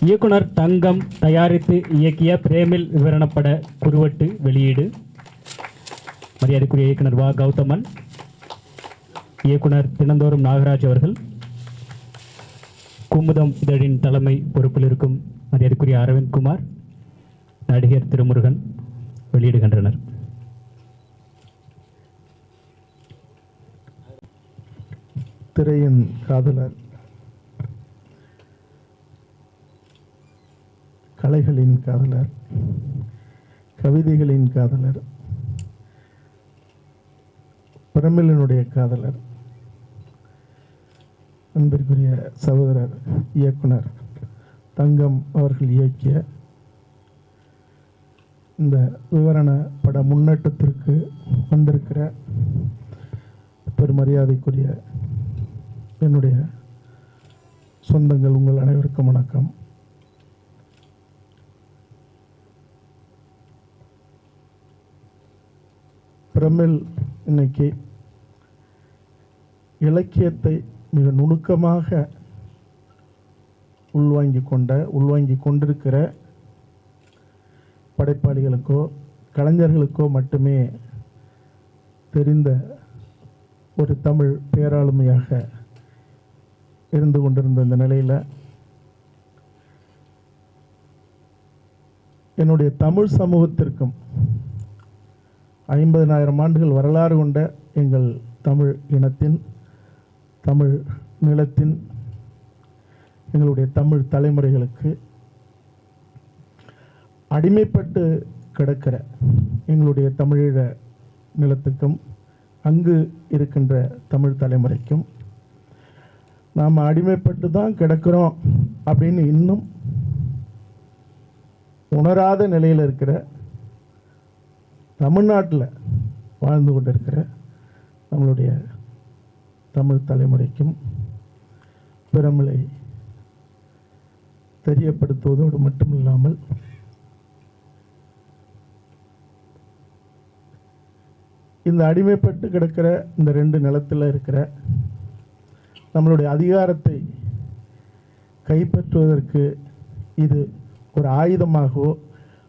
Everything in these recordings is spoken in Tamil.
இயக்குனர் தங்கம் தயாரித்து இயக்கிய பிரேமில் விவரணப்பட குருவட்டு வெளியீடு. மரியாதைக்குரிய இயக்குனர் வா. கௌதமன். இயக்குனர் தினந்தோறும் நாகராஜ் அவர்கள். குமுதம் இதழின் தலைமை பொறுப்பில் இருக்கும் மரியாதைக்குரிய அரவிந்த் குமார் நடிகர் திருமுருகன் வெளியிடுகின்றனர். திரையின் காதலர் கலைகளின் காதலர் கவிதைகளின் காதலர் பிரமிழனுடைய காதலர் அன்பிற்குரிய சகோதரர் இயக்குனர் தங்கம் அவர்கள் இயக்கிய இந்த விவரண பட முன்னேற்றத்திற்கு வந்திருக்கிற பெருமரியாதைக்குரிய என்னுடைய சொந்தங்கள் உங்கள் அனைவருக்கும் வணக்கம். பிரமிழ் இன்னைக்கு இலக்கியத்தை மிக நுணுக்கமாக உள்வாங்கி கொண்ட உள்வாங்கி கொண்டிருக்கிற படைப்பாளிகளுக்கோ கலைஞர்களுக்கோ மட்டுமே தெரிந்த ஒரு தமிழ் பேராளுமையாக இருந்து கொண்டிருந்த இந்த நிலையில் என்னுடைய தமிழ் சமூகத்திற்கும் ஐம்பதனாயிரம் ஆண்டுகள் வரலாறு கொண்ட எங்கள் தமிழ் இனத்தின் தமிழ் நிலத்தின் எங்களுடைய தமிழ் தலைமுறைகளுக்கு அடிமைப்பட்டு கிடக்கிற எங்களுடைய தமிழீழ நிலத்துக்கும் அங்கு இருக்கின்ற தமிழ் தலைமுறைக்கும் நாம் அடிமைப்பட்டு தான் கிடக்கிறோம் அப்படின்னு இன்னும் உணராத நிலையில் இருக்கிற தமிழ்நாட்டில் வாழ்ந்து கொண்டிருக்கிற நம்மளுடைய தமிழ் தலைமுறைக்கும் பிறமலை தெரியப்படுத்துவதோடு மட்டும் இல்லாமல் இந்த அடிமைப்பட்டு கிடக்கிற இந்த ரெண்டு நிலத்தில் இருக்கிற நம்மளுடைய அதிகாரத்தை கைப்பற்றுவதற்கு இது ஒரு ஆயுதமாகவோ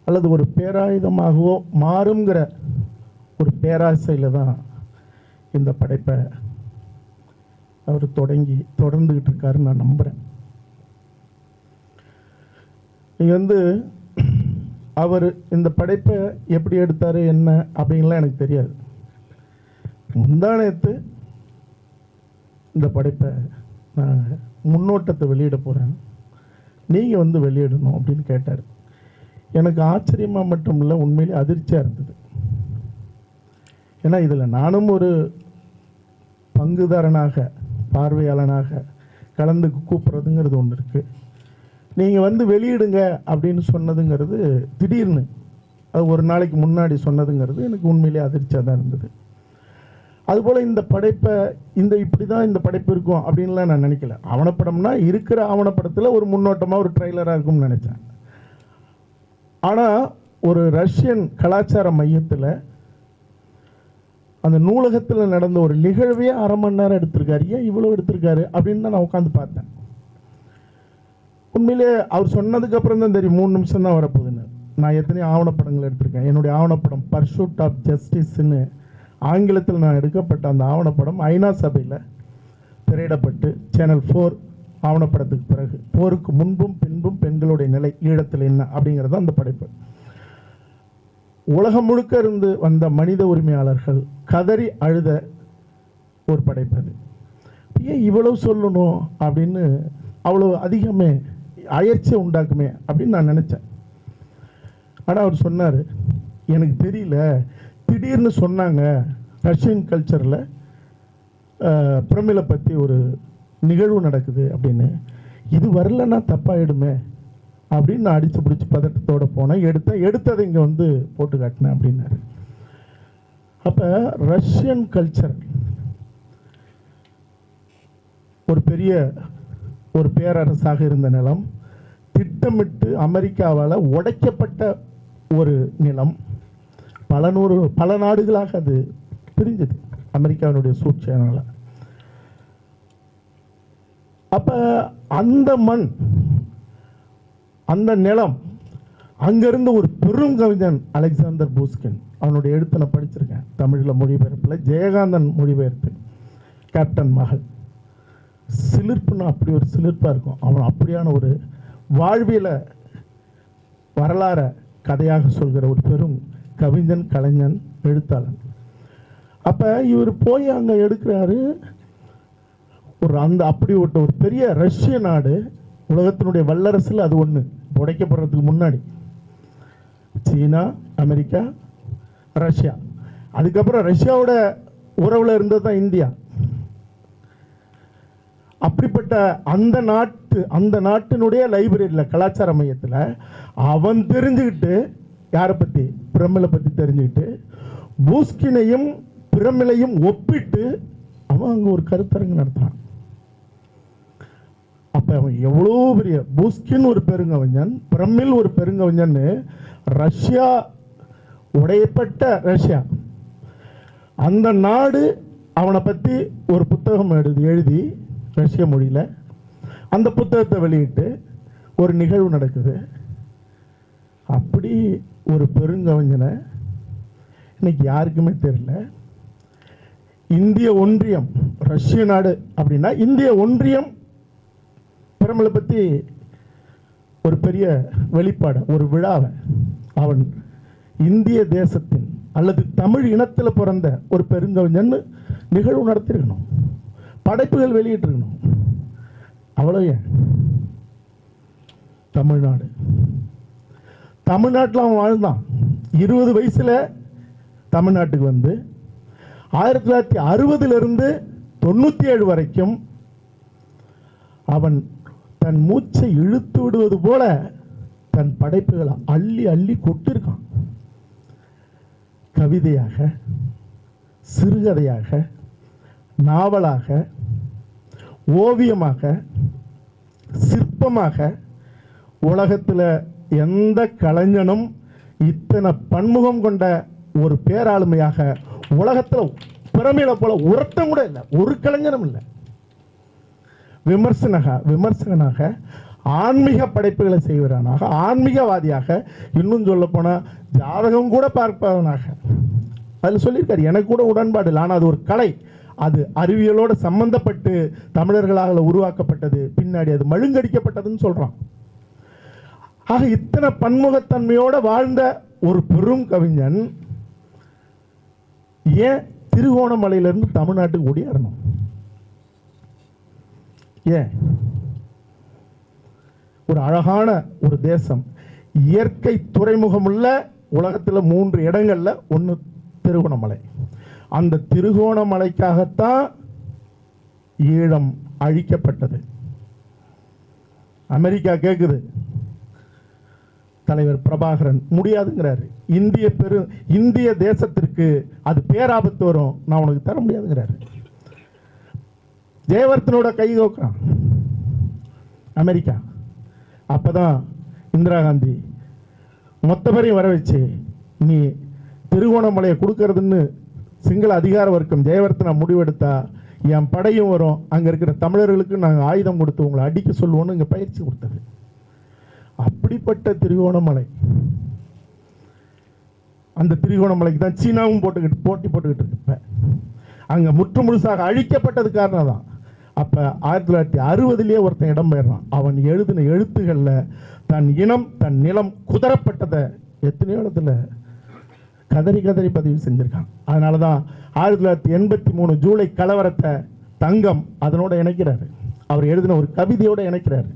அல்லது ஒரு பேராயுதமாகவோ மாறுங்கிற ஒரு பேராசையில் தான் இந்த படைப்பை அவர் தொடங்கி தொடர்ந்துக்கிட்டு இருக்காருன்னு நான் நம்புகிறேன் நீங்கள் வந்து அவர் இந்த படைப்பை எப்படி எடுத்தார் என்ன அப்படின்லாம் எனக்கு தெரியாது. முந்தானத்து இந்த படைப்பை நான் முன்னோட்டத்தை வெளியிட போகிறேன் நீங்கள் வந்து வெளியிடணும் அப்படின்னு கேட்டார். எனக்கு ஆச்சரியமாக மட்டும் இல்லை உண்மையிலே அதிர்ச்சியாக இருந்தது. ஏன்னா இதில் நானும் ஒரு பங்குதாரனாக பார்வையாளனாக கலந்து கூப்பிட்றதுங்கிறது ஒன்று இருக்குது நீங்கள் வந்து வெளியிடுங்க அப்படின்னு சொன்னதுங்கிறது திடீர்னு அது ஒரு நாளைக்கு முன்னாடி சொன்னதுங்கிறது எனக்கு உண்மையிலே அதிர்ச்சியாக தான் இருந்தது. அதுபோல் இந்த படைப்பை இந்த இப்படி தான் இந்த படைப்பு இருக்கும் அப்படின்லாம் நான் நினைக்கல. ஆவணப்படம்னா இருக்கிற ஆவணப்படத்தில் ஒரு முன்னோட்டமாக ஒரு ட்ரைலராக இருக்கும்னு நினச்சேன். ஆனால் ஒரு ரஷ்யன் கலாச்சார மையத்தில் அந்த நூலகத்தில் நடந்த ஒரு நிகழ்வே அரை மணி நேரம் எடுத்திருக்காரு. ஏன் இவ்வளோ எடுத்திருக்காரு? அப்படின்னு தான் நான் உட்காந்து பார்த்தேன். உண்மையிலே அவர் சொன்னதுக்கப்புறம் தான் தெரியும் மூணு நிமிஷம் தான் வரப்போகுதுன்னு. நான் எத்தனையோ ஆவணப்படங்கள் எடுத்திருக்கேன். என்னுடைய ஆவணப்படம் பர்சூட் ஆஃப் ஜஸ்டிஸ்ன்னு ஆங்கிலத்தில் நான் எடுக்கப்பட்ட அந்த ஆவணப்படம் ஐநா சபையில் திரையிடப்பட்டு சேனல் ஃபோர் ஆவணப்படத்துக்கு பிறகு போருக்கு முன்பும் பின்பும் பெண்களுடைய நிலை ஈழத்தில் என்ன அப்படிங்கிறது அந்த படைப்பு. உலகம் முழுக்க இருந்து வந்த மனித உரிமையாளர்கள் கதறி அழுத ஒரு படைப்பது ஏன் இவ்வளவு சொல்லணும் அப்படின்னு அவ்வளோ அதிகமே அயற்சியை உண்டாக்குமே அப்படின்னு நான் நினச்சேன். ஆனால் அவர் சொன்னார் எனக்கு தெரியல திடீர்னு சொன்னாங்க ரஷ்யன் கல்ச்சரில் பிரமிழை பற்றி ஒரு நிகழ்வு நடக்குது அப்படின்னு. இது வரலன்னா தப்பாயிடுமே அப்படின்னு நான் அடித்து பிடிச்சி பதட்டத்தோடு போனேன். எடுத்தேன் எடுத்ததை இங்கே வந்து போட்டு காட்டினேன் அப்படின்னாரு. அப்போ ரஷ்யன் கல்ச்சர் ஒரு பெரிய ஒரு பேரரசாக இருந்த நிலம் திட்டமிட்டு அமெரிக்காவால் உடைக்கப்பட்ட ஒரு நிலம் பல நூறு பல நாடுகளாக அது பிரிஞ்சது அமெரிக்காவினுடைய சூழ்ச்சியினால். அப்போ அந்த மண் அந்த நிலம் அங்கேருந்து ஒரு பெரும் கவிஞன் அலெக்சாந்தர் பூஸ்கின் அவனுடைய எழுத்து நான் படிச்சிருக்கேன். தமிழில் மொழிபெயர்ப்பில். ஜெயகாந்தன் மொழிபெயர்ப்பு கேப்டன் மகள். சிலிர்ப்புன்னா அப்படி ஒரு சிலிர்ப்பாக இருக்கும். அவன் அப்படியான ஒரு வாழ்வியல வரலாற கதையாக சொல்கிற ஒரு பெரும் கவிஞன் கலைஞன் எழுத்தாளன். அப்போ இவர் போய் அங்கே எடுக்கிறாரு. ஒரு அந்த அப்படி ஒரு ஒரு பெரிய ரஷ்ய நாடு உலகத்தினுடைய வல்லரசில் அது ஒன்று உடைக்கப்படுறதுக்கு முன்னாடி. China America Russia. அதுக்கப்புறம் ரஷ்யாவோட உறவில் இருந்தது தான் இந்தியா. அப்படிப்பட்ட அந்த நாட்டு அந்த நாட்டினுடைய லைப்ரரியில் கலாச்சார மையத்தில் அவன் தெரிஞ்சுக்கிட்டு யாரை பற்றி பிரமிலை பற்றி தெரிஞ்சுக்கிட்டு பூஸ்கினையும் பிரமிலையும் ஒப்பிட்டு அவன் அங்கே ஒரு கருத்தரங்கு நடத்துகிறான் அப்போ அவன் எவ்வளோ பெரிய பூஸ்கின் ஒரு பெருங்கவிஞன் பிரம்மில் ஒரு பெருங்கவிஞன்னு ரஷ்யா உடையப்பட்ட ரஷ்யா. அந்த நாடு அவனை பற்றி ஒரு புத்தகம் எழுதி எழுதி ரஷ்ய மொழியில். அந்த புத்தகத்தை வெளியிட்டு ஒரு நிகழ்வு நடக்குது. அப்படி ஒரு பெருங்கவிஞனை இன்னைக்கு யாருக்குமே தெரியல. இந்திய ஒன்றியம் ரஷ்ய நாடு அப்படின்னா இந்திய ஒன்றியம் பிரமலை பற்றி ஒரு பெரிய வெளிப்பாடு ஒரு விழாவை. அவன் இந்திய தேசத்தின் அல்லது தமிழ் இனத்தில் பிறந்த ஒரு பெருங்கவிஞன் நிகழ்வு நடத்தியிருக்கணும் படைப்புகள் வெளியிட்டிருக்கணும். அவ்வளோ ஏன்? தமிழ்நாடு. தமிழ்நாட்டில் அவன் வாழ்ந்தான். இருபது வயசில் தமிழ்நாட்டுக்கு வந்து ஆயிரத்தி தொள்ளாயிரத்தி அறுபதுலேருந்து தொண்ணூற்றி ஏழு வரைக்கும் அவன் தன் மூச்சை இழுத்து விடுவது போல தன் படைப்புகளை அள்ளி அள்ளி கொட்டிருக்கான். கவிதையாக சிறுகதையாக நாவலாக ஓவியமாக சிற்பமாக உலகத்தில் எந்த கலைஞனும் இத்தனை பன்முகம் கொண்ட ஒரு பேராளுமையாக உலகத்தில் பிறமையில போல ஒருத்தன் கூட இல்லை ஒரு கலைஞனும் இல்லை. விமர்சனக விமர்சகனாக ஆன்மீக படைப்புகளை செய்வரானாக ஆன்மீகவாதியாக இன்னும் சொல்ல போனால் ஜாதகம் கூட பார்ப்பவனாக. அதில் சொல்லியிருக்காரு எனக்கு கூட உடன்பாடு இல்லை ஆனால் அது ஒரு கலை. அது அறிவியலோடு சம்பந்தப்பட்டு தமிழர்களால் உருவாக்கப்பட்டது பின்னாடி அது மழுங்கடிக்கப்பட்டதுன்னு சொல்கிறான் ஆக இத்தனை பன்முகத்தன்மையோட வாழ்ந்த ஒரு பெரும் கவிஞன் ஏன் திருகோணமலையிலிருந்து தமிழ்நாட்டுக்கு ஓடியாரணும்? ஏன்? ஒரு அழகான ஒரு தேசம். இயற்கை துறைமுகமுள்ள உலகத்தில் மூன்று இடங்களில் ஒன்று திருகோணமலை. அந்த திருகோணமலைக்காகத்தான் ஈழம் அழிக்கப்பட்டது. அமெரிக்கா கேட்குது தலைவர் பிரபாகரன் முடியாதுங்கிறாரு. இந்திய பெரு இந்திய தேசத்திற்கு அது பேராபத்து வரும். நான் உனக்கு தர முடியாதுங்கிறாரு. ஜெயவர்த்தனோட கை தோக்குறான் அமெரிக்கா. அப்பதான் இந்திரா காந்தி மொத்த பேரையும் வர வச்சு நீ திருகோணமலையை கொடுக்கறதுன்னு சிங்கள அதிகார வர்க்கம் ஜெயவர்த்தனா முடிவெடுத்தா என் படையும் வரும். அங்கே இருக்கிற தமிழர்களுக்கு நாங்கள் ஆயுதம் கொடுத்து உங்களை அடிக்க சொல்லுவோன்னு இங்கே பயிற்சி கொடுத்தது. அப்படிப்பட்ட திருகோணமலை அந்த திருகோணமலைக்கு தான் சீனாவும் போட்டுக்கிட்டு போட்டி போட்டுக்கிட்டு இருப்பேன். இப்போ அங்கே முற்று முழுசாக அழிக்கப்பட்டது காரணம் தான். அப்போ ஆயிரத்தி தொள்ளாயிரத்தி அறுபதுலேயே ஒருத்தன் இடம்பெயர்றான் அவன் எழுதின எழுத்துக்களில் தன் இனம் தன் நிலம் குதரப்பட்டதை எத்தனையோ இடத்துல கதறி கதறி பதிவு செஞ்சுருக்கான். அதனால தான் ஆயிரத்தி தொள்ளாயிரத்தி எண்பத்தி மூணு ஜூலை கலவரத்தை தங்கம் அதனோட இணைக்கிறாரு. அவர் எழுதின ஒரு கவிதையோடு இணைக்கிறாரு.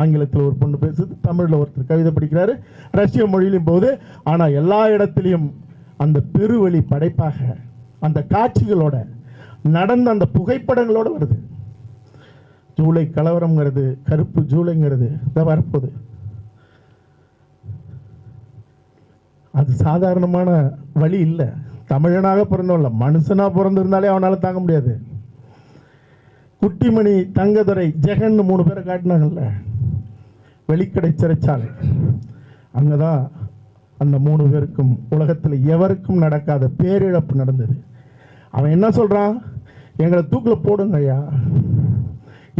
ஆங்கிலத்தில் ஒரு பொண்ணு பேசுது தமிழில் ஒருத்தர் கவிதை படிக்கிறாரு ரஷ்ய மொழியிலும் போது ஆனால் எல்லா இடத்துலையும் அந்த பெருவழி படைப்பாக அந்த காட்சிகளோட நடந்த அந்த புகைப்படங்களோடு வருது. ஜூலை கலவரம்ங்கிறது கருப்பு ஜூலைங்கிறது இதை வரப்போகுது. அது சாதாரணமான வழி இல்லை. தமிழனாக பிறந்தவன் மனுஷனாக பிறந்திருந்தாலே அவனால் தாங்க முடியாது. குட்டிமணி தங்கதுரை ஜெகன் மூணு பேரை காட்டினாங்கல்ல. வெளிக்கடை சிறைச்சாலை. அங்கே தான் அந்த மூணு பேருக்கும் உலகத்தில் எவருக்கும் நடக்காத பேரிழப்பு நடந்தது. அவன் என்ன சொல்கிறான் எங்களை தூக்கில் போடுங்க ஐயா.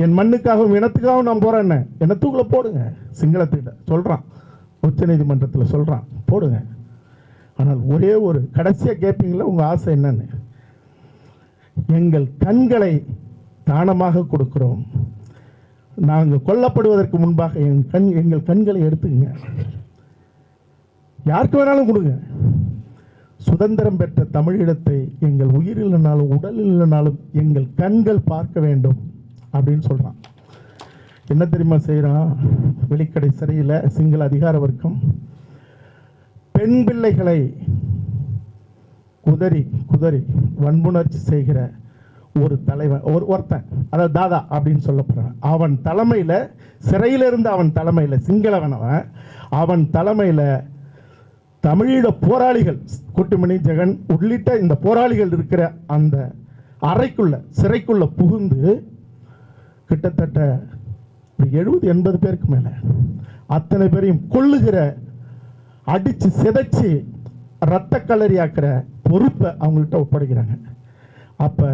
என் மண்ணுக்காகவும் இனத்துக்காகவும் நான் போறேன்னு என்ன? தூக்குல போடுங்க. சிங்களத்துக்கிட்ட சொல்றான். உச்ச நீதிமன்றத்தில் சொல்றான். போடுங்க. ஆனால் ஒரே ஒரு கடைசியாக கேட்பீங்களா உங்க ஆசை என்னன்னு? எங்கள் கண்களை தானமாக கொடுக்கிறோம். நாங்கள் கொல்லப்படுவதற்கு முன்பாக என் கண் எங்கள் கண்களை எடுத்துக்கங்க. யாருக்கு வேணாலும் கொடுங்க. சுதந்திரம் பெற்ற தமிழிடத்தை எங்கள் உயிர் இல்லைனாலும் உடல் இல்லைனாலும் எங்கள் கண்கள் பார்க்க வேண்டும். அப்படின்னு சொல்கிறான் என்ன தெரியுமா செய்கிறான் வெளிக்கடை சிறையில் சிங்கள அதிகார வர்க்கம். பெண் பிள்ளைகளை குதறி குதறி வன்புணர்ச்சி செய்கிற ஒரு தலைவன் ஒரு ஒருத்தன் அதாவது தாதா அப்படின்னு சொல்லப்படுறான். அவன் தலைமையில் சிறையிலிருந்து அவன் தலைமையில் சிங்களவனவன் அவன் தலைமையில் தமிழீழ போராளிகள் குட்டுமணி ஜெகன் உள்ளிட்ட இந்த போராளிகள் இருக்கிற அந்த அறைக்குள்ள சிறைக்குள்ள புகுந்து கிட்டத்தட்ட ஒரு எழுபது எண்பது பேருக்கு மேலே அத்தனை பேரையும் கொள்ளுகிற அடித்து சிதைச்சு ரத்த கலரியாக்குற பொறுப்பை அவங்கள்ட்ட ஒப்படைக்கிறாங்க. அப்போ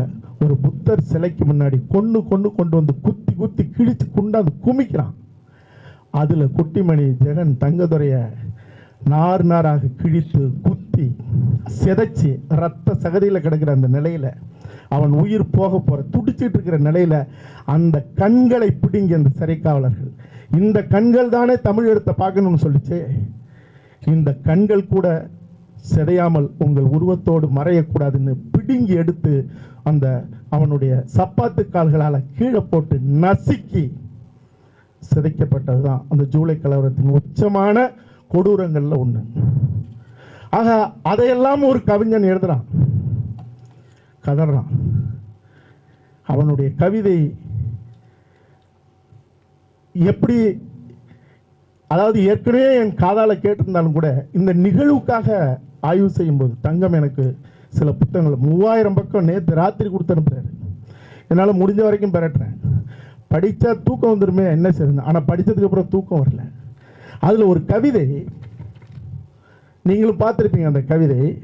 ஒரு புத்தர் சிலைக்கு முன்னாடி கொண்டு கொண்டு கொண்டு வந்து குத்தி குத்தி கிழித்து கொண்டாந்து குமிக்கிறான். அதில் குட்டிமணி ஜெகன் தங்கதுரையை நார் நாராக கிழித்து குத்தி சிதைச்சு ரத்த சகதியில் கிடக்கிற அந்த நிலையில் அவன் உயிர் போக போற துடிச்சிட்டு இருக்கிற நிலையில அந்த கண்களை பிடுங்கி அந்த சிறைக்காவலர்கள். இந்த கண்கள் தானே தமிழ் எழுத்தை பார்க்கணும்னு சொல்லிச்சு. இந்த கண்கள் கூட சிதையாமல் உங்கள் உருவத்தோடு மறையக்கூடாதுன்னு பிடுங்கி எடுத்து அந்த அவனுடைய சப்பாத்து கால்களால் கீழே போட்டு நசுக்கி சிதைக்கப்பட்டது தான் அந்த ஜூலை கலவரத்தின் உச்சமான கொடூரங்களில் ஒன்று ஆக அதையெல்லாம் ஒரு கவிஞன் எழுதுறான். கதறான். அவனுடைய கவிதை எப்படி அதாவது ஏற்கனவே என் காதால் கேட்டிருந்தாலும் கூட இந்த நிகழ்வுக்காக ஆய்வு செய்யும்போது தங்கம் எனக்கு சில புத்தகங்கள் மூவாயிரம் பக்கம் நேற்று ராத்திரி கொடுத்து அனுப்புகிறாரு என்னால் முடிஞ்ச வரைக்கும் பெறட்டுறேன் படித்தா தூக்கம் வந்துருமே என்ன செய்யணும் ஆனால் படித்ததுக்கப்புறம் தூக்கம் வரல. அதில் ஒரு கவிதை. நீங்களும் பார்த்துருப்பீங்க அந்த கவிதை.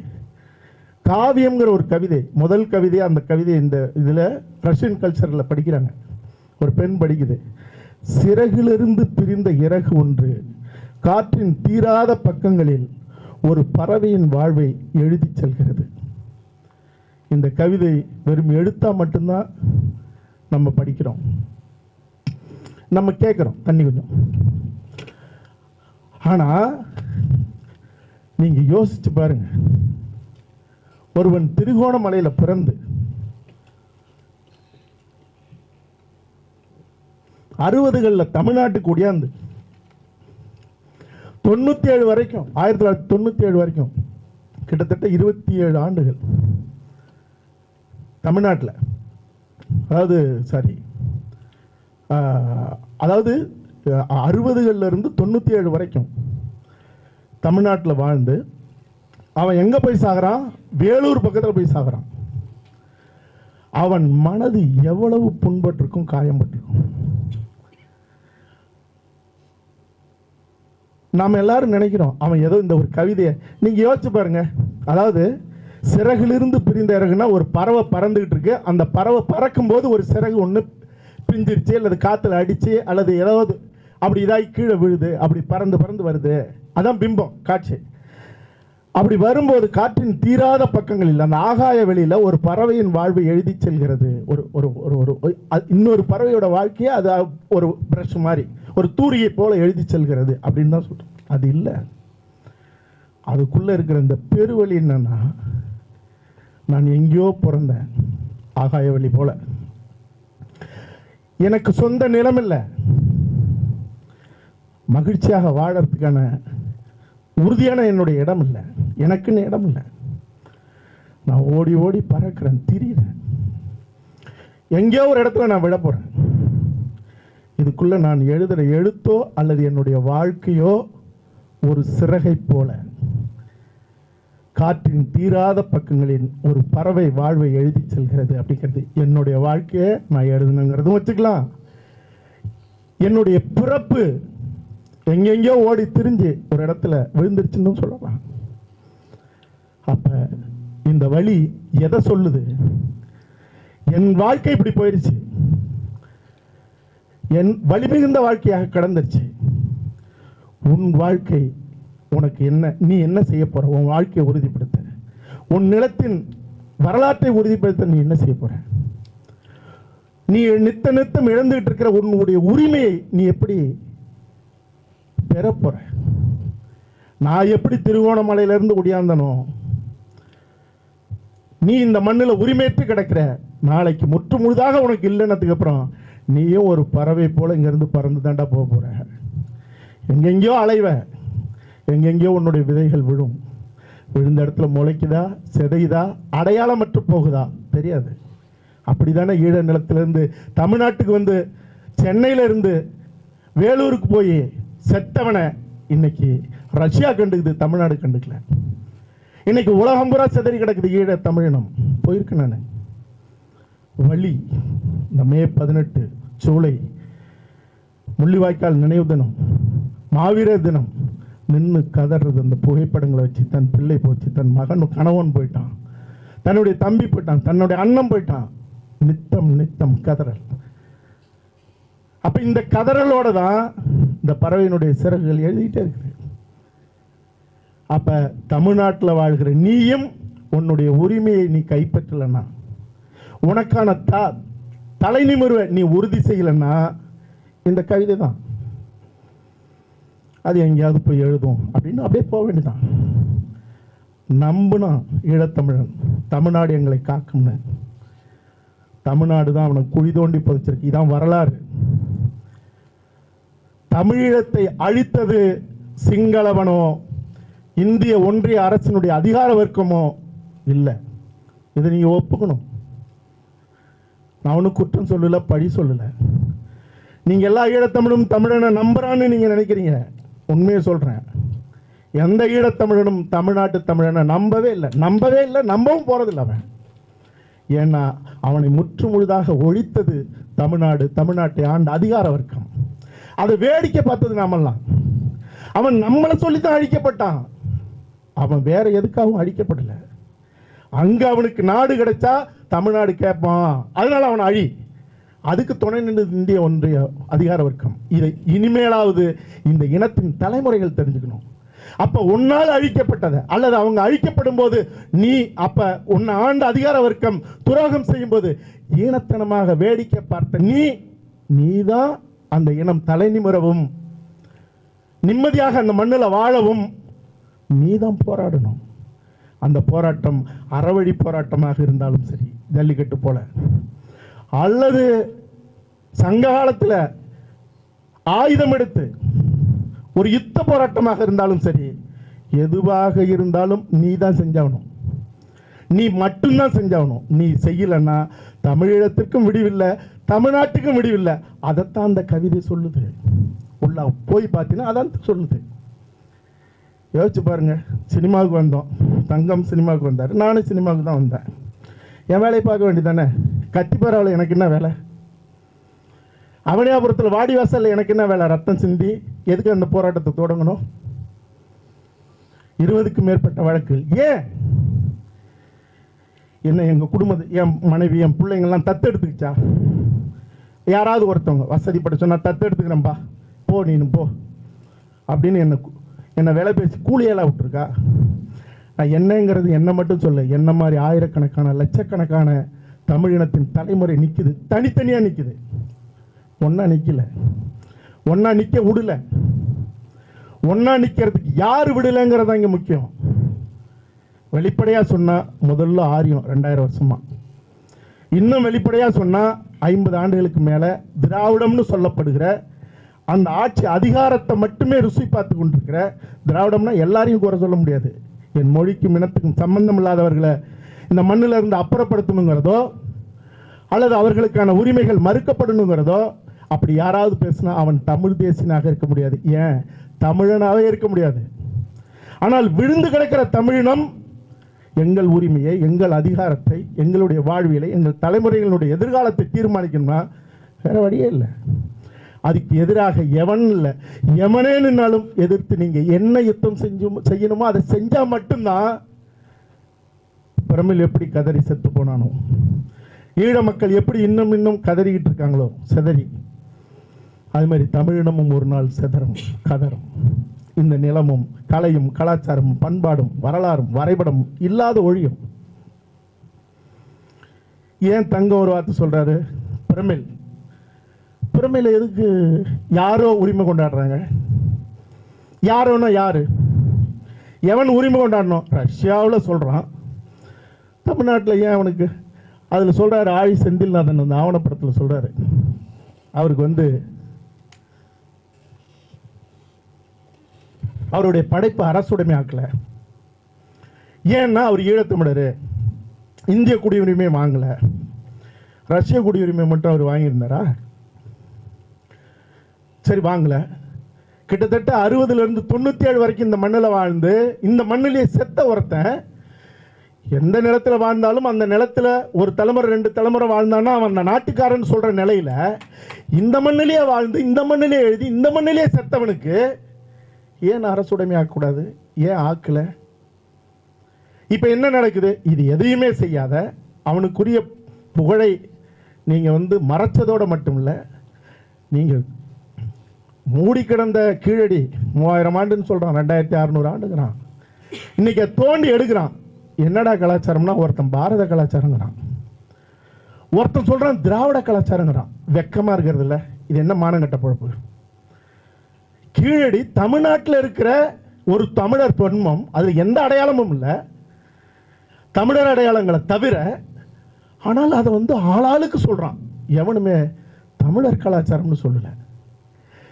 காவியம்ங்கிற ஒரு கவிதை. முதல் கவிதை அந்த கவிதை இந்த இதில் ரஷ்யன் கல்ச்சரில் படிக்கிறாங்க. ஒரு பெண் படிக்குது. சிறகிலிருந்து பிரிந்த இறகு ஒன்று காற்றின் தீராத பக்கங்களில் ஒரு பறவையின் வாழ்வை எழுதிச் செல்கிறது. இந்த கவிதை வெறும் எழுத்தா மட்டும்தான் நம்ம படிக்கிறோம். நம்ம கேட்குறோம். தண்ணி கொஞ்சம் ஆனால் நீங்கள் யோசிச்சு பாருங்க. ஒருவன் திருகோணமலையில் பிறந்து அறுபதுகளில் தமிழ்நாட்டுக்கு ஒடியாந்து தொண்ணூத்தி ஏழு வரைக்கும் ஆயிரத்தி தொள்ளாயிரத்தி தொண்ணூற்றி ஏழு வரைக்கும் கிட்டத்தட்ட இருபத்தி ஏழு ஆண்டுகள் தமிழ்நாட்டில். அதாவது சாரி அதாவது அறுபதுகள்ல இருந்து தொண்ணூற்றி ஏழு வரைக்கும் தமிழ்நாட்டில் வாழ்ந்து அவன் எங்கே போய் சாகுறான்? வேலூர் பக்கத்தில் போய் சாகுறான். அவன் மனது எவ்வளவு புண்பட்டிருக்கும் காயம்பட்டிருக்கும். நாம் எல்லாரும் நினைக்கிறோம் அவன் ஏதோ இந்த ஒரு கவிதையை நீங்கள் யோசிச்சு பாருங்க. அதாவது சிறகிலிருந்து பிரிந்த இறகுனா ஒரு பறவை பறந்துகிட்டு இருக்கு. அந்த பறவை பறக்கும்போது ஒரு சிறகு ஒன்று பிஞ்சிருச்சு அல்லது காற்றுல அடிச்சு அல்லது ஏதாவது அப்படி இதாகி கீழே விழுது அப்படி பறந்து பறந்து வருது. அதான் பிம்பம் காட்சி அப்படி வரும்போது காற்றின் தீராத பக்கங்களில் அந்த ஆகாய வெளியில் ஒரு பறவையின் வாழ்வை எழுதி செல்கிறது. ஒரு ஒரு ஒரு ஒரு இன்னொரு பறவையோட வாழ்க்கையை அது ஒரு ப்ரஷ் மாதிரி ஒரு தூரியை போல எழுதி செல்கிறது அப்படின்னு தான் சொல்கிறேன் அது இல்லை. அதுக்குள்ளே இருக்கிற இந்த பெருவழி என்னன்னா நான் எங்கேயோ பிறந்தேன் ஆகாய வழி போல. எனக்கு சொந்த நிலம் இல்லை. மகிழ்ச்சியாக வாழறதுக்கான உறுதியான என்னுடைய இடம் இல்லை எனக்குன்னு இடம் இல்லை நான் ஓடி ஓடி பறக்கிறேன் திரியிறேன். எங்கேயோ ஒரு இடத்துல நான் விட போகிறேன் இதுக்குள்ளே நான் எழுதுகிற எழுத்தோ அல்லது என்னுடைய வாழ்க்கையோ ஒரு சிறகை போல. காற்றின் தீராத பக்கங்களின் ஒரு பறவை வாழ்வை எழுதி செல்கிறது அப்படிங்கிறது என்னுடைய வாழ்க்கையை நான் எழுதுனங்கிறதும் வச்சுக்கலாம். என்னுடைய பிறப்பு எங்கெங்கேயோ ஓடி திரிஞ்சு ஒரு இடத்துல விழுந்துருச்சுன்னு சொல்லலாம். அப்ப இந்த வழி எதை சொல்லுது? என் வாழ்க்கை இப்படி போயிடுச்சு என் வலிமிகுந்த வாழ்க்கையாக கடந்துருச்சு. உன் வாழ்க்கை உனக்கு என்ன நீ என்ன செய்ய போற? உன் வாழ்க்கையை உறுதிப்படுத்த. உன் நிலத்தின் வரலாற்றை உறுதிப்படுத்த நீ என்ன செய்ய போற? நீ நித்த நித்தம் இழந்துகிட்டு இருக்கிற உன்னுடைய உரிமையை நீ எப்படி பெறப் போற நான் எப்படி திருகோணமலையிலேருந்து ஒடியாந்தனோ நீ இந்த மண்ணில் உரிமையற்று கிடக்கிற நாளைக்கு முற்று முழுதாக உனக்கு இல்லைன்னதுக்கு அப்புறம் நீயும் ஒரு பறவை போல் இங்கேருந்து பறந்து தாண்டா போக போகிற எங்கெங்கேயோ அலைவ எங்கெங்கேயோ உன்னுடைய விதைகள் விழும். விழுந்த இடத்துல முளைக்குதா செதையுதா அடையாளமற்று போகுதா? தெரியாது. அப்படி தானே ஈழ நிலத்திலேருந்து தமிழ்நாட்டுக்கு வந்து சென்னையிலேருந்து வேலூருக்கு போய் செத்தவனை இன்னைக்கு ரஷ்யா கண்டுக்குது தமிழ்நாடு கண்டுக்கல. இன்னைக்கு உலகம் பூரா சிதறி கிடக்குது ஈழ தமிழினம். போயிருக்கேன் நான். வழி இந்த மே பதினெட்டு ஜூலை முள்ளிவாய்க்கால் நினைவு தினம் மாவீரர் தினம். நின்று கதறது அந்த புகைப்படங்களை வச்சு தன் பிள்ளை போச்சு தன் மகன் கணவன் போயிட்டான். தன்னுடைய தம்பி போயிட்டான் தன்னுடைய அண்ணன் போயிட்டான். நித்தம் நித்தம் கதறல். அப்போ இந்த கதறலோட தான் இந்த பறவையினுடைய சிறகுகள் எழுதிட்டே இருக்குது. அப்போ தமிழ்நாட்டில் வாழ்கிற நீயும் உன்னுடைய உரிமையை நீ கைப்பற்றலைன்னா உனக்கான த தலை நிமிர்வை நீ உறுதி செய்யலைன்னா இந்த கவிதை தான். அது எங்கேயாவது போய் எழுதும் அப்படின்னு அப்படியே போக வேண்டியதான் நம்புனா ஈழத்தமிழன் தமிழ்நாடு எங்களை காக்கும்னு. தமிழ்நாடு தான் அவனை குழி தோண்டி புதைச்சிருக்கு. இதான் வரலாறு. தமிழீழத்தை அழித்தது சிங்களவனோ இந்திய ஒன்றிய அரசினுடைய அதிகார வர்க்கமோ இல்லை. இதை நீங்கள் ஒப்புக்கணும். நான் ஒன்றும் குற்றம் சொல்லலை பழி சொல்லலை. நீங்கள் எல்லா ஈழத்தமிழும் தமிழனை நம்புறான்னு நீங்கள் நினைக்கிறீங்க. உண்மையை சொல்கிறேன் எந்த ஈழத்தமிழனும் தமிழ்நாட்டு தமிழனை நம்பவே இல்லை. நம்பவே இல்லை நம்பவும் போகிறதில்ல அவன். ஏன்னா அவனை முற்று முழுதாக ஒழித்தது தமிழ்நாடு தமிழ்நாட்டை ஆண்ட அதிகார வர்க்கம். அதை வேடிக்கை பார்த்தது நாமெல்லாம். அவன் நம்மளை சொல்லித்தான் அழிக்கப்பட்டான். அவன் வேற எதுக்காகவும் அழிக்கப்படல. அங்க அவனுக்கு நாடு கிடைச்சா தமிழ்நாடு கேட்பான் அதனால அவன் அழி. அதுக்கு துணை நின்றது இந்திய ஒன்றிய அதிகார வர்க்கம் இதை இனிமேலாவது இந்த இனத்தின் தலைமுறைகள் தெரிஞ்சுக்கணும். அப்ப உன்னால் அழிக்கப்பட்டது அல்லது அவங்க அழிக்கப்படும் போது நீ அப்ப உன்னை ஆண்ட அதிகார வர்க்கம் துரோகம் செய்யும் போது ஈனத்தனமாக வேடிக்கை பார்த்த நீ நீதான் அந்த இனம் தலை நிமிரவும் நிம்மதியாக அந்த மண்ணில் வாழவும் நீதான் போராடணும். அந்த போராட்டம் அறவழி போராட்டமாக இருந்தாலும் சரி ஜல்லிக்கட்டு போல. அல்லது சங்க காலத்தில் ஆயுதம் எடுத்து ஒரு யுத்த போராட்டமாக இருந்தாலும் சரி எதுவாக இருந்தாலும் நீ தான் செஞ்சாகணும். நீ மட்டும்தான் செஞ்சாகணும். நீ செய்யலைன்னா தமிழீழத்திற்கும் விடிவில்லை தமிழ்நாட்டுக்கும் முடிவில்லை. அதைத்தான் அந்த கவிதை சொல்லுது. உள்ள போய் பார்த்தீங்கன்னா அதான் சொல்லுது. யோசிச்சு பாருங்க. சினிமாவுக்கு வந்தோம். தங்கம் சினிமாவுக்கு வந்தார். நானும் சினிமாவுக்கு தான் வந்தேன். என் வேலையை பார்க்க வேண்டியதானே கத்திப்பாராவில் எனக்கு என்ன வேலை? அவனியாபுரத்தில் வாடிவாசலில் எனக்கு என்ன வேலை? ரத்தம் சிந்தி. எதுக்கு அந்த போராட்டத்தை தொடங்கணும்? இருபதுக்கும் மேற்பட்ட வழக்குகள். ஏன்? என்ன எங்கள் குடும்பத்து என் மனைவி என் பிள்ளைங்கள்லாம் தத்தெடுத்துக்கிச்சா? யாராவது ஒருத்தவங்க வசதிப்பட சொன்னால் தத்தெடுத்துக்கிறேன்பா போ நீனு போ. அப்படின்னு என்னை கு- என்னை வேலை பேசி கூலியெல்லாம் விட்டுருக்கா. நான் என்னங்கிறது என்ன மட்டும் சொல்ல என்ன மாதிரி ஆயிரக்கணக்கான லட்சக்கணக்கான தமிழினத்தின் தலைமுறை நிற்குது தனித்தனியாக நிற்குது ஒன்றா நிற்கல ஒன்றா நிற்க விடல. ஒன்றா நிற்கிறதுக்கு யார் விடலைங்கிறது இங்கே முக்கியம். வெளிப்படையாக சொன்னால் முதல்ல ஆரியம் ரெண்டாயிரம் வருஷமா. இன்னும் வெளிப்படையாக சொன்னால் ஐம்பது ஆண்டுகளுக்கு மேலே திராவிடம்னு சொல்லப்படுகிற அந்த ஆட்சி அதிகாரத்தை மட்டுமே ருசி பார்த்து கொண்டிருக்கிற திராவிடம்னா எல்லாரையும் குறை சொல்ல முடியாது. என் மொழிக்கும் இனத்துக்கும் சம்பந்தம் இல்லாதவர்களை இந்த மண்ணில் இருந்து அப்புறப்படுத்தணுங்கிறதோ அல்லது அவர்களுக்கான உரிமைகள் மறுக்கப்படணுங்கிறதோ அப்படி யாராவது பேசினா அவன் தமிழ் தேசியனாக இருக்க முடியாது. ஏன்? தமிழனாகவே இருக்க முடியாது. ஆனால் விழுந்து கிடக்கிற தமிழினம் எங்கள் உரிமையை எங்கள் அதிகாரத்தை எங்களுடைய வாழ்வியலை எங்கள் தலைமுறைகளுடைய எதிர்காலத்தை தீர்மானிக்கணும்னா வேற வழியே இல்லை. அதுக்கு எதிராக எவன் இல்லை. எவனே நின்னாலும் எதிர்த்து நீங்கள் என்ன யுத்தம் செஞ்சு செய்யணுமோ அதை செஞ்சால் மட்டும்தான் பிரமிழ் எப்படி கதறி செத்து போனானோ. ஈழ மக்கள் எப்படி இன்னும் இன்னும் கதறிக்கிட்டு இருக்காங்களோ செதறி. அது மாதிரி தமிழினமும் ஒரு நாள் செதறும் கதறும். இந்த நிலமும் கலையும் கலாச்சாரமும் பண்பாடும் வரலாறும் வரைபடம் இல்லாத ஒழியும். ஏன் தங்க ஒரு வார்த்தை சொல்றாரு? பிரமிழ் பிரமிழ் எதுக்கு யாரோ உரிமை கொண்டாடுறாங்க? யாரோன்னா யாரு? எவன் உரிமை கொண்டாடணும்? ரஷ்யாவில் சொல்கிறான் தமிழ்நாட்டில் ஏன் அவனுக்கு? அதில் சொல்கிறாரு ஆழி செந்தில்நாதன் அந்த ஆவணப்படத்தில் சொல்கிறாரு அவருக்கு வந்து அவருடைய படைப்பு அரசுடைமை ஆக்கல. ஏன்னா அவர் ஈழத்தமிழர் இந்திய குடியுரிமை வாங்கலை. ரஷ்ய குடியுரிமை மட்டும் அவர் வாங்கியிருந்தாரா? சரி வாங்கலை. கிட்டத்தட்ட அறுபதுலேருந்து தொண்ணூற்றி ஏழு வரைக்கும் இந்த மண்ணில் வாழ்ந்து இந்த மண்ணிலேயே செத்த ஒருத்தன் எந்த நிலத்தில் வாழ்ந்தாலும் அந்த நிலத்தில் ஒரு தலைமுறை ரெண்டு தலைமுறை வாழ்ந்தான்னா அவன் அந்த நாட்டுக்காரன் சொல்கிற நிலையில் இந்த மண்ணிலேயே வாழ்ந்து இந்த மண்ணிலேயே எழுதி இந்த மண்ணிலேயே செத்தவனுக்கு ஏன் அரசுடைமை ஆக்கக்கூடாது? ஏன் ஆக்கலை? இப்போ என்ன நடக்குது? இது எதையுமே செய்யாத அவனுக்குரிய புகழை நீங்கள் வந்து மறைச்சதோட மட்டும் இல்லை நீங்கள் மூடி கிடந்த கீழடி மூவாயிரம் ஆண்டுன்னு சொல்கிறான் ரெண்டாயிரத்தி அறநூறு ஆண்டுங்கிறான். இன்றைக்கி தோண்டி எடுக்கிறான். என்னடா கலாச்சாரம்னா ஒருத்தன் பாரத கலாச்சாரங்கிறான். ஒருத்தன் சொல்கிறான் திராவிட கலாச்சாரங்கிறான். வெக்கமாக இருக்கிறது இல்லை. இது என்ன மானங்கட்ட பொழப்பு? கீழடி தமிழ்நாட்டில் இருக்கிற ஒரு தமிழர் தொன்மம் அதில் எந்த அடையாளமும் இல்லை. தமிழர் அடையாளங்களை தவிர ஆனால் அதை வந்து ஆளாளுக்கு சொல்கிறான் எவனுமே தமிழர் கலாச்சாரம்னு சொல்லலை.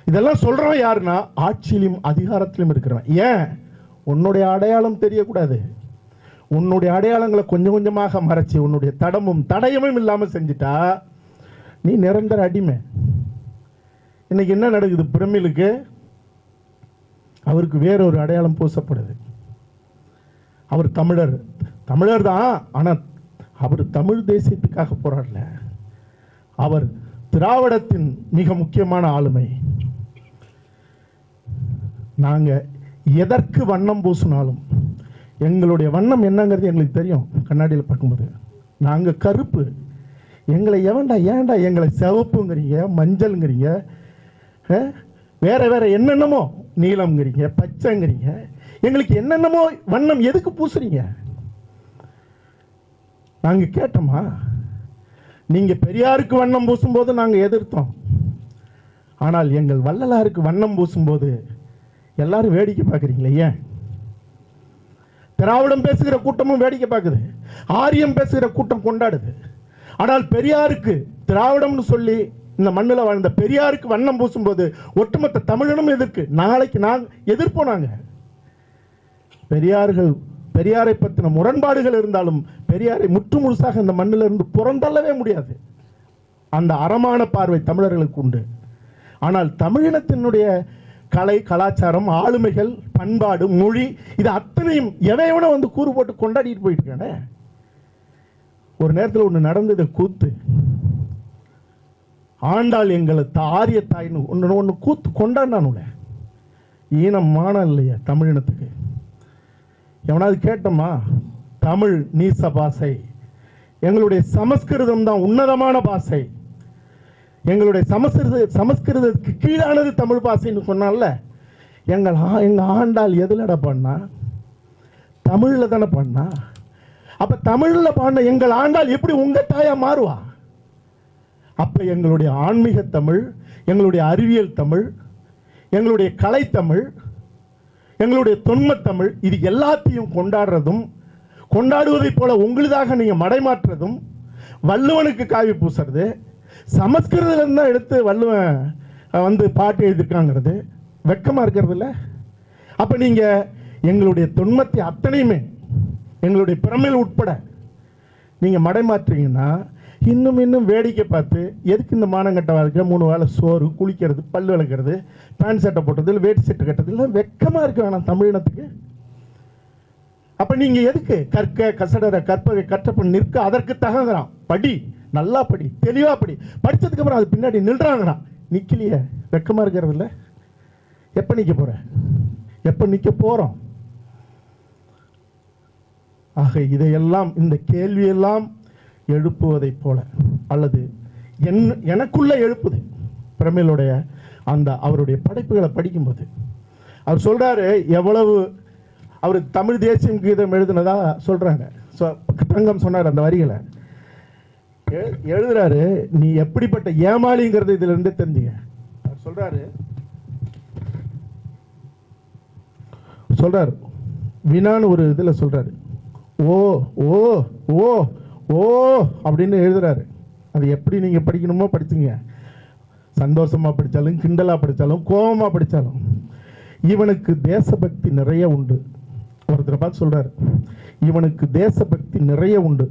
இதெல்லாம் சொல்கிறவன் யாருன்னா ஆட்சியிலும் அதிகாரத்திலும் இருக்கிறவன். ஏன்? உன்னுடைய அடையாளம் தெரியக்கூடாது. உன்னுடைய அடையாளங்களை கொஞ்சம் கொஞ்சமாக மறைச்சி உன்னுடைய தடமும் தடயமும் இல்லாமல் செஞ்சுட்டா நீ நிரந்தர அடிமை. இன்னைக்கு என்ன நடக்குது? பிரமிழுக்கு அவருக்கு வேறொரு அடையாளம் பூசப்படுது. அவர் தமிழர். தமிழர் தான் ஆனால் அவர் தமிழ் தேசியத்துக்காக போராடல. அவர் திராவிடத்தின் மிக முக்கியமான ஆளுமை. நாங்கள் எதற்கு வண்ணம் பூசினாலும் எங்களுடைய வண்ணம் என்னங்கிறது எங்களுக்கு தெரியும் கண்ணாடியில் பார்க்கும்போது. நாங்கள் கருப்பு. எங்களை எவன்டா ஏன்டா எங்களை சிவப்புங்கிறீங்க மஞ்சள்ங்கிறீங்க வேற வேற என்னென்னமோ நீலம்ங்கிறீங்க பச்சைங்கிறீங்க. எங்களுக்கு என்னென்னமோ வண்ணம் எதுக்கு பூசுறீங்க? நாங்கள் கேட்டோமா? நீங்கள் பெரியாருக்கு வண்ணம் பூசும்போது நாங்கள் எதிர்த்தோம். ஆனால் எங்கள் வள்ளலாருக்கு வண்ணம் பூசும்போது எல்லாரும் வேடிக்கை பார்க்குறீங்களே ஏன்? திராவிடம் பேசுகிற கூட்டமும் வேடிக்கை பார்க்குது. ஆரியம் பேசுகிற கூட்டம் கொண்டாடுது. ஆனால் பெரியாருக்கு திராவிடம்னு சொல்லி இந்த மண்ணில் வாழ்ந்த பெரியாருக்கு வண்ணம் பூசும்போது ஒட்டுமொத்த தமிழனும் எதிர்க்கு. நாளைக்கு நான் எதிர்ப்போம் நாங்கள் பெரியார்கள் பெரியாரை பற்றின முரண்பாடுகள் இருந்தாலும் பெரியாரை முற்று முழுசாக இந்த மண்ணில் இருந்து புறந்தள்ளவே முடியாது. அந்த அறமான பார்வை தமிழர்களுக்கு உண்டு. ஆனால் தமிழினத்தினுடைய கலை கலாச்சாரம் ஆளுமைகள் பண்பாடு மொழி இது அத்தனையும் எவையவன வந்து கூறு போட்டு கொண்டாடிட்டு போயிட்டு இருக்கானே? ஒரு நேரத்தில் ஒன்று நடந்தது கூத்து. ஆண்டாள் எங்களை ஆரிய தாயின்னு ஒன்று ஒன்று கூத்து கொண்டாடினானுல ஈனம் மானம் இல்லையா தமிழினத்துக்கு. எவனாவது கேட்டோமா தமிழ் நீச பாசை எங்களுடைய சமஸ்கிருதம் தான் உன்னதமான பாசை. எங்களுடைய சமஸ்கிருத சமஸ்கிருதத்துக்கு கீழானது தமிழ் பாசைன்னு சொன்னால எங்கள் ஆ- எங்கள் ஆண்டாள் எதுலடா பண்ணா தமிழில் தானே பண்ணா அப்போ தமிழில் பாடின எங்கள் ஆண்டாள் எப்படி உங்கள் தாயா மாறுவா? அப்போ எங்களுடைய ஆன்மீக தமிழ் எங்களுடைய அறிவியல் தமிழ் எங்களுடைய கலைத்தமிழ் எங்களுடைய தொன்மத்தமிழ் இது எல்லாத்தையும் கொண்டாடுறதும் கொண்டாடுவதைப் போல உங்களுதாக நீங்கள் மடைமாற்றுறதும் வள்ளுவனுக்கு காவி பூசுறது சமஸ்கிருதத்துலேருந்து தான் எடுத்து வள்ளுவன் வந்து பாட்டு எழுதியிருக்காங்கிறது. வெக்கமாக இருக்கிறது இல்லை? அப்போ நீங்கள் எங்களுடைய தொன்மத்தை அத்தனையுமே எங்களுடைய பிறமையில் உட்பட நீங்கள் மடைமாற்றுறீங்கன்னா இன்னும் இன்னும் வேடிக்கை பார்த்து எதுக்கு இந்த மானங்கட்ட வாழ்க்கை மூணு வேளை சோறு குளிக்கிறது பல் விளக்குறது பேண்ட் சட்டை போட்டது இல்லை வேட்டி சட்டை கட்டுறது இல்லை வெக்கமாக இருக்க வேணாம் தமிழினத்துக்கு அப்போ நீங்கள் எதுக்கு கற்க கசடர கற்பவை கற்றப்பன் நிற்க அதற்கு தகங்குறான் படி நல்லா படி தெளிவாக படி. படித்ததுக்கப்புறம் அது பின்னாடி நின்றாங்கண்ணா நிற்கலையே வெக்கமாக இருக்கிறது இல்லை. எப்போ நிற்க போகிற எப்போ நிற்க போகிறோம் ஆக இதையெல்லாம் இந்த கேள்வியெல்லாம் எழுப்புவதைப் போல. அல்லது என் எனக்குள்ளே எழுப்புது. பிரமிழுடைய அந்த அவருடைய படைப்புகளை படிக்கும்போது. அவர் சொல்றாரு எவ்வளவு அவர் தமிழ் தேசியம் கீதம் எழுதுனதா சொல்கிறாங்க ஸோ தங்கம் சொன்னார் அந்த வரிகளை. எழுதுறாரு நீ எப்படிப்பட்ட ஏமாளிங்கிறது இதுல இருந்து தெரிஞ்சுங்க அவர் சொல்றாரு சொல்றாரு வினான்னு ஒரு இதுல சொல்றாரு. ஓ ஓ ஓ ஓ அப்படின்னு எழுதுறாரு. அது எப்படி நீங்கள் படிக்கணுமோ படிச்சுங்க. சந்தோஷமாக படித்தாலும் கிண்டலாக படித்தாலும் கோபமாக படித்தாலும் இவனுக்கு தேசபக்தி நிறைய உண்டு. ஒருத்தரை பார்த்து சொல்கிறார் இவனுக்கு தேசபக்தி நிறைய உண்டு.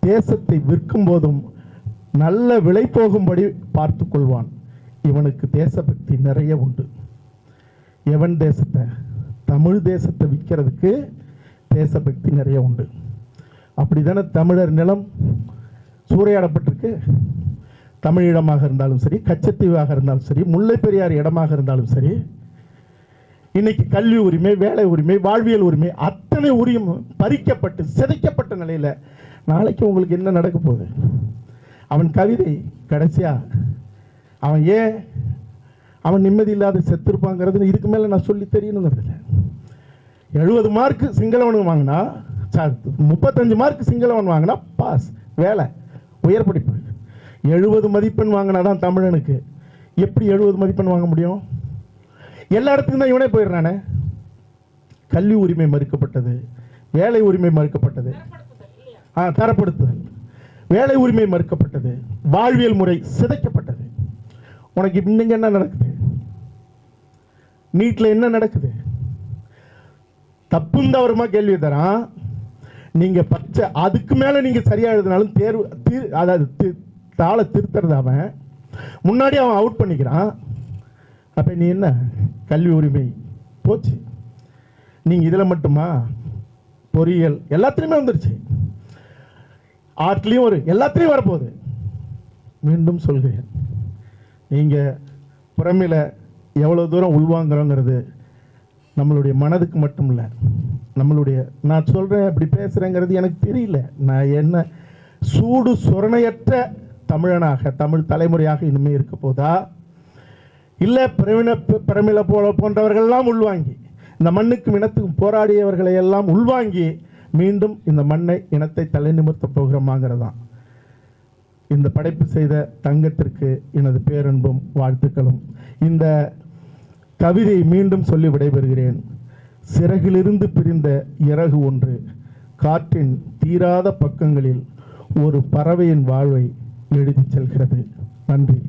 தேசத்தை விற்கும் போதும் நல்ல விலை போகும்படி பார்த்து கொள்வான். இவனுக்கு தேசபக்தி நிறைய உண்டு. எவன் தேசத்தை? தமிழ் தேசத்தை விற்கிறதுக்கு தேசபக்தி நிறைய உண்டு. அப்படிதானே தமிழர் நிலம் சூறையாடப்பட்டிருக்கு. தமிழிடமாக இருந்தாலும் சரி கச்சத்தீவாக இருந்தாலும் சரி முல்லை பெரியார் இடமாக இருந்தாலும் சரி இன்னைக்கு கல்வி உரிமை வேலை உரிமை வாழ்வியல் உரிமை அத்தனை உரிமை பறிக்கப்பட்டு சிதைக்கப்பட்ட நிலையில் நாளைக்கு உங்களுக்கு என்ன நடக்க போகுது? அவன் கவிதை கடைசியாக அவன் ஏன் அவன் நிம்மதி இல்லாத செத்துருப்பாங்கிறது இதுக்கு மேலே நான் சொல்லி தெரியணுங்கிறது இல்லை எழுபது மார்க்கு சிங்களவனுக்கு வாங்கினா முப்பத்தஞ்சு மார்க் சிங்களவன் வாங்கினா பாஸ் வேலை. உயர் படிப்பு. எழுபது மதிப்பெண் வாங்கினா தான் தமிழனுக்கு. எப்படி எழுபது மதிப்பெண் வாங்க முடியும்? எல்லா இடத்துக்கும் தான் இவனே போயிடுறானே. கல்வி உரிமை மறுக்கப்பட்டது. வேலை உரிமை மறுக்கப்பட்டது. ஆ தரப்படுத்துதல். வேலை உரிமை மறுக்கப்பட்டது. வாழ்வியல் முறை சிதைக்கப்பட்டது. உனக்கு இன்னைக்கு என்ன நடக்குது? நீட்டில் என்ன நடக்குது? தப்பும் தவறுமா கேள்வி தரான் நீங்க பச்சை அதுக்கு மேல நீங்க சரியா எழுதினாலும் தேர்வு தீர் அதாவது தாளை திருத்துறது அவன். முன்னாடி அவன் அவுட் பண்ணிக்கிறான். அப்ப நீ என்ன? கல்வி உரிமை. போச்சு. நீங்க இதில் மட்டுமா? பொறியியல். எல்லாத்துலேயுமே வந்துருச்சு. ஆர்ட்லேயும் ஒரு எல்லாத்துலேயும் வரப்போகுது. மீண்டும் சொல்கிறேன். நீங்கள் புறமையில் எவ்வளோ தூரம் உள்வாங்குறோங்கிறது நம்மளுடைய மனதுக்கு மட்டும் இல்லை. நம்மளுடைய நான் சொல்கிறேன் இப்படி பேசுகிறேங்கிறது எனக்கு தெரியல. நான் என்ன சூடு சொரணையற்ற தமிழனாக தமிழ் தலைமுறையாக இனிமேல் இருக்க போதா? இல்லை பிரமிழ பிரமிழ போல போன்றவர்கள்லாம் உள்வாங்கி இந்த மண்ணுக்கும் இனத்துக்கும் போராடியவர்களை எல்லாம் உள்வாங்கி மீண்டும் இந்த மண்ணை இனத்தை தலை நிமிர்த்த போகிறோமாங்கிறதான் இந்த படைப்பு செய்த தங்கத்திற்கு எனது பேரன்பும் வாழ்த்துக்களும். இந்த கவிதை மீண்டும் சொல்லி விடைபெறுகிறேன். சிறகிலிருந்து பிரிந்த இறகு ஒன்று. காற்றின் தீராத பக்கங்களில் ஒரு பறவையின் வாழ்வை எழுதிச் செல்கிறது. நன்றி.